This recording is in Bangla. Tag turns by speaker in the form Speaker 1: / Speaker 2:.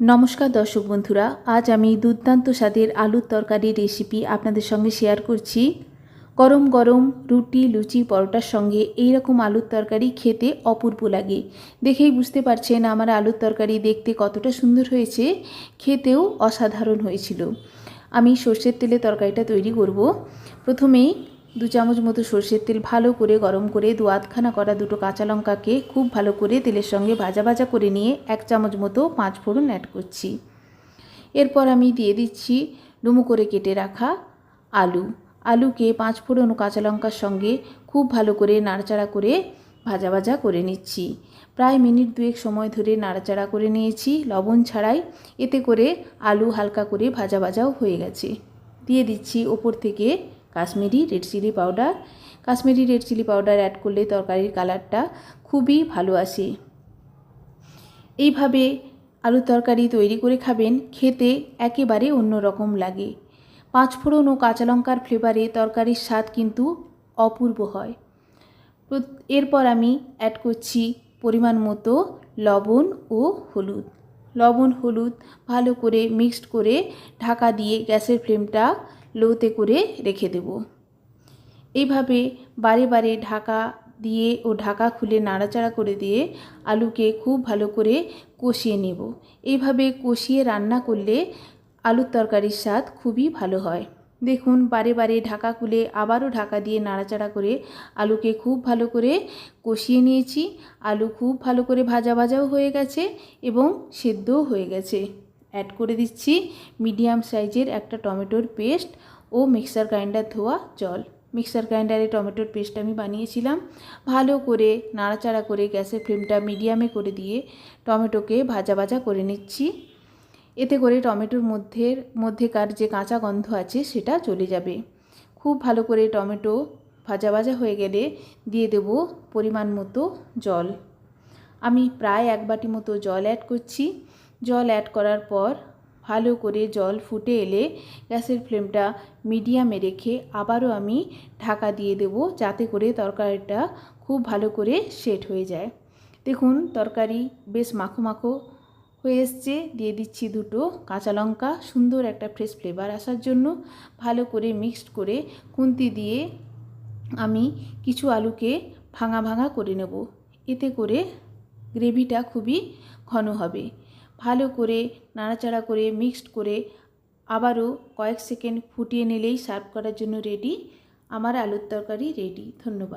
Speaker 1: নমস্কার দর্শক বন্ধুরা, আজ আমি দুর্দান্ত স্বাদের আলুর তরকারির রেসিপি আপনাদের সঙ্গে শেয়ার করছি। গরম গরম রুটি, লুচি, পরোটার সঙ্গে এই রকম আলুর তরকারি খেতে অপূর্ব লাগে। দেখেই বুঝতে পারছেন আমার আলুর তরকারি দেখতে কতটা সুন্দর হয়েছে, খেতেও অসাধারণ হয়েছিল। আমি সর্ষের তেলে তরকারিটা তৈরি করব। প্রথমেই দু চামচ মতো সর্ষের তেল ভালো করে গরম করে দু আধখানা করা দুটো কাঁচা লঙ্কাকে খুব ভালো করে তেলের সঙ্গে ভাজা ভাজা করে নিয়ে এক চামচ মতো পাঁচ ফোড়ন অ্যাড করছি। এরপর আমি দিয়ে দিচ্ছি ডুমো করে কেটে রাখা আলু। আলুকে পাঁচ ফোড়ন ও কাঁচা লঙ্কার সঙ্গে খুব ভালো করে নাড়াচাড়া করে ভাজা ভাজা করে নিচ্ছি। প্রায় মিনিট দুয়েক সময় ধরে নাড়াচাড়া করে নিয়েছি। লবণ ছাড়াই এতে করে আলু হালকা করে ভাজা ভাজাও হয়ে গেছে। দিয়ে দিচ্ছি ওপর থেকে Kashmiri red chilli powder. Kashmiri red chilli powder add করলে তরকারির কালারটা খুবই ভালো আসে। এইভাবে আলু তরকারি তৈরি করে খাবেন, খেতে একেবারে অন্যরকম লাগে। পাঁচফোড়ন ও কাঁচা লঙ্কার ফ্লেভারে তরকারির স্বাদ কিন্তু অপূর্ব হয়। এরপর আমি অ্যাড করছি পরিমাণ মতো লবণ ও হলুদ। লবণ, হলুদ ভালো করে মিক্সড করে ঢাকা দিয়ে গ্যাসের ফ্লেমটা লোতে করে রেখে দেব। এইভাবে বারে বারে ঢাকা দিয়ে ও ঢাকা খুলে নাড়াচাড়া করে দিয়ে আলুকে খুব ভালো করে কষিয়ে নেব। এইভাবে কষিয়ে রান্না করলে আলুর তরকারির স্বাদ খুবই ভালো হয়। দেখুন, বারে বারে ঢাকা খুলে আবারও ঢাকা দিয়ে নাড়াচাড়া করে আলুকে খুব ভালো করে কষিয়ে নিয়েছি। আলু খুব ভালো করে ভাজা ভাজাও হয়ে গেছে এবং সেদ্ধও হয়ে গেছে। অ্যাড করে দিচ্ছি মিডিয়াম সাইজের একটা টমেটোর পেস্ট ও মিক্সার গ্রাইন্ডার ধোয়া জল। মিক্সার গ্রাইন্ডারে টমেটোর পেস্ট আমি বানিয়েছিলাম। ভালো করে নাড়াচাড়া করে গ্যাসের ফ্লেমটা মিডিয়ামে করে দিয়ে টমেটোকে ভাজা ভাজা করে নিচ্ছি। এতে করে টমেটোর মধ্যে, মধ্যেকার যে কাঁচা গন্ধ আছে সেটা চলে যাবে। খুব ভালো করে টমেটো ভাজা ভাজা হয়ে গেলে দিয়ে দেব পরিমাণ মতো জল। আমি প্রায় এক বাটি মতো জল অ্যাড করছি। জল অ্যাড করার পর ভালো করে জল ফুটে এলে গ্যাসের ফ্লেমটা মিডিয়ামে রেখে আবারও আমি ঢাকা দিয়ে দেব যাতে করে তরকারিটা খুব ভালো করে সেট হয়ে যায়। দেখুন, তরকারি বেশ মাখো মাখো হয়ে এসছে। দিয়ে দিচ্ছি দুটো কাঁচা লঙ্কা, সুন্দর একটা ফ্রেশ ফ্লেভার আসার জন্য ভালো করে মিক্সড করে খুন্তি দিয়ে আমি কিছু আলুকে ভাঙা ভাঙা করে নেব। এতে করে গ্রেভিটা খুবই ঘন হবে। ভালো করে, নাড়াচাড়া করে মিক্সড করে আবারও কয়েক সেকেন্ড ফুটিয়ে নিলেই সার্ভ করার জন্য রেডি আমার আলুর তরকারি রেডি ধন্যবাদ।